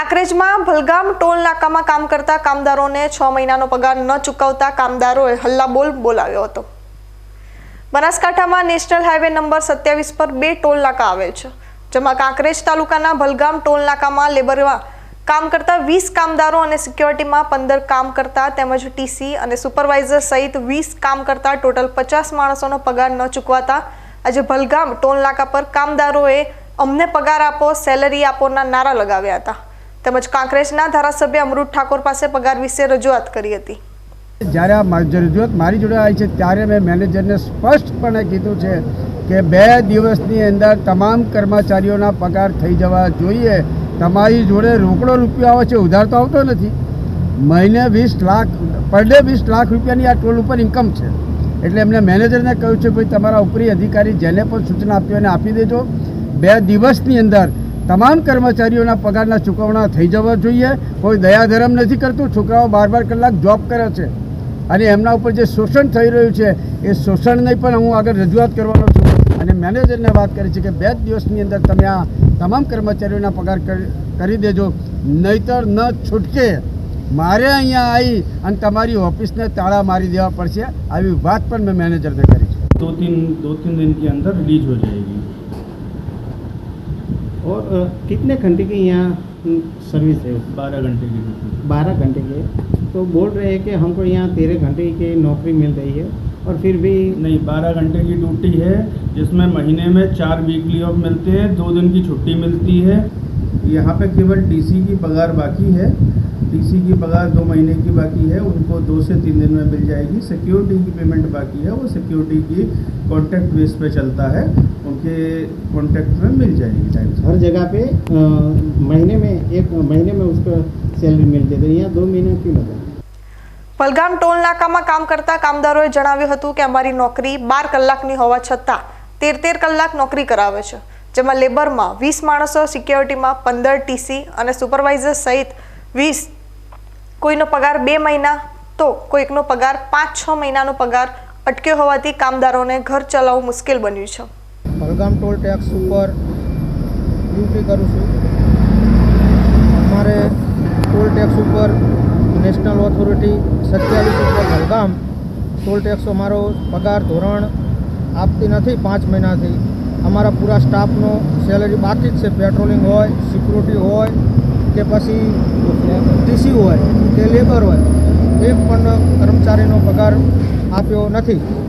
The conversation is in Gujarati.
કાંકરેજમાં ભલગામ ટોલ નાકામાં કામ કરતા કામદારોને છ મહિનાનો પગાર ન ચૂકવતા કામદારોએ હલ્લાબોલ બોલાવ્યો હતો. બનાસકાંઠામાં નેશનલ હાઈવે નંબર સત્યાવીસ પર બે ટોલ નાકા આવેલ છે. જેમાં કાંકરેજ તાલુકાના ભલગામ ટોલ નાકામાં લેબરમાં કામ કરતા વીસ કામદારો અને સિક્યોરિટીમાં પંદર કામ કરતા તેમજ ટીસી અને સુપરવાઇઝર સહિત વીસ કામ કરતા ટોટલ પચાસ માણસોનો પગાર ન ચૂકવાતા આજે ભલગામ ટોલ નાકા પર કામદારોએ અમને પગાર આપો, સેલરી આપોના નારા લગાવ્યા હતા. તેમજ કાંકરેજના ધારાસભ્ય અમૃત ઠાકોર પાસે પગાર વિશે રજૂઆત કરી હતી. જ્યારે આ રજૂઆત મારી જોડે આવી છે, ત્યારે મેં મેનેજરને સ્પષ્ટપણે કીધું છે કે બે દિવસની અંદર તમામ કર્મચારીઓના પગાર થઈ જવા જોઈએ. તમારી જોડે રોકડો રૂપિયો આવે છે, ઉધાર તો આવતો નથી. મહિને વીસ લાખ, પર ડે વીસ લાખ રૂપિયાની આ ટોલ ઉપર ઇન્કમ છે. એટલે એમને મેનેજરને કહ્યું છે, ભાઈ, તમારા ઉપરી અધિકારી જેને પણ સૂચના આપી અને આપી દેજો. બે દિવસની અંદર તમામ કર્મચારીઓના પગારના ચૂકવણા થઈ જવા જોઈએ. કોઈ દયાધર્મ નથી કરતું. છોકરાઓ બાર બાર કલાક જોબ કરે છે. અને એમના ઉપર જે શોષણ થઈ રહ્યું છે, એ શોષણને પણ હું આગળ રજૂઆત કરવાનો છું. અને મેનેજરને વાત કરી છે કે બે દિવસની અંદર તમે આ તમામ કર્મચારીઓના પગાર કરી દેજો. નહીતર ન છૂટકે મારે અહીંયા આવી અને તમારી ઓફિસને તાળા મારી દેવા પડશે. આવી વાત પણ મેં મેનેજરને કરી છે. દો તીન દો તીન દિન અંદર રિલીઝ હો જાયગી. और कितने घंटे की यहाँ सर्विस है? बारह घंटे की बारह घंटे की तो बोल रहे हैं कि हमको यहाँ तेरह घंटे की नौकरी मिल रही है और फिर भी नहीं बारह घंटे की ड्यूटी है जिसमें महीने में चार वीकली ऑफ़ मिलते हैं दो दिन की छुट्टी मिलती है। यहाँ पे केवल टीसी की पगार बाकी है। टीसी की पगार दो महीने की बाकी है उनको दो से तीन दिन में मिल जाएगी। सिक्योरिटी की पेमेंट बाकी है वो सिक्योरिटी की कॉन्ट्रैक्ट बेस पे चलता है उनके कॉन्ट्रैक्ट में मिल जाएगी टाइम से हर जगह पे अ, महीने में एक महीने में उसका सैलरी मिलती है तो यहाँ दो महीने क्यों लगा પલગામ ટોલ નાકામાં કામ કરતા કામદારોએ જણાવ્યું હતું કે અમારી નોકરી બાર કલાકની હોવા છતાં તેર તેર કલાક નોકરી કરાવે છે જેમાં લેબરમાં વીસ માણસો સિક્યોરિટીમાં પંદર ટીસી અને સુપરવાઇઝર સહિત વીસ કોઈનો પગાર બે મહિના તો કોઈકનો પગાર પાંચ છ મહિનાનો પગાર અટક્યો હોવાથી કામદારોને ઘર ચલાવવું મુશ્કેલ બન્યું છે. ભલગામ ટોલ ટેક્સ ઉપર ડ્યુટી કરું છું. અમારે ટોલ ટેક્સ ઉપર નેશનલ ઓથોરિટી સત્યાવીસ ઉપર ભલગામ ટોલ ટેક્સ અમારો પગાર ધોરણ આપતી નથી પાંચ મહિનાથી. અમારા પૂરા સ્ટાફનો સેલરી બાકી જ છે. પેટ્રોલિંગ હોય સિક્યુરિટી હોય કે પછી ટીસી હોય કે લેબર હોય એક પણ કર્મચારીનો પગાર આપ્યો નથી.